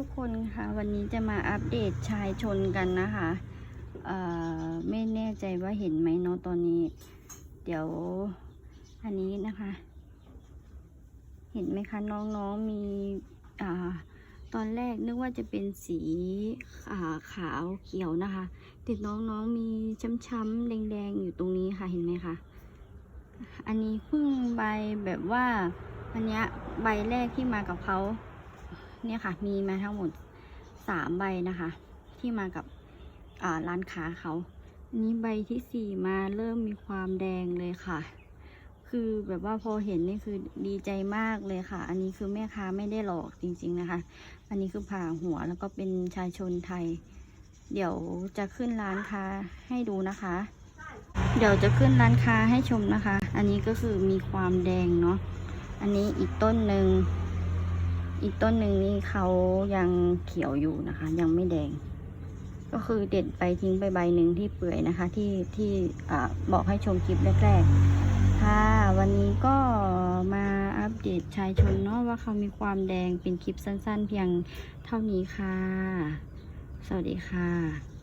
ทุกคนคะวันนี้จะมาอัปเดตชายชนกันนะคะไม่แน่ใจว่าเห็นไหมเนาะตอนนี้ เดี๋ยวอันนี้นะคะ เห็นไหมคะน้องๆมีอตอนแรกนึกว่าจะเป็นสีาขาวเขียวนะคะแต่น้องๆมีช้ำๆแดงๆอยู่ตรงนี้ค่ะเห็นไหมคะอันนี้เพิ่งใบแบบว่าอันเนี้ยใบแรกที่มากับเขา เนี่ยค่ะ มีมาทั้งหมดสามใบนะคะ ที่มากับร้านค้าเขาอันนี้ใบที่สี่มาเริ่มมีความแดงเลยค่ะ คือแบบว่าพอเห็นนี่คือดีใจมากเลยค่ะ อันนี้คือแม่ค้าไม่ได้หลอกจริง ๆนะคะ อันนี้คือผ่าหัวแล้วก็เป็นชายชนไทย เดี๋ยวจะขึ้นร้านค้าให้ดูนะคะ เดี๋ยวจะขึ้นร้านค้าให้ชมนะคะ อันนี้ก็คือมีความแดงเนาะ อันนี้อีกต้นหนึ่ง อีกต้นหนึ่งนี่เขายังเขียวอยู่นะคะ ยังไม่แดง ก็คือเด็ดไปทิ้งไปใบหนึ่งที่เปื่อยนะคะ ที่ที่อบอกให้ชมคลิปแรกๆ ค่ะ วันนี้ก็มาอัปเดตชายชนเนาะว่าเขามีความแดงเป็นคลิปสั้นๆ เพียงเท่านี้ค่ะ สวัสดีค่ะ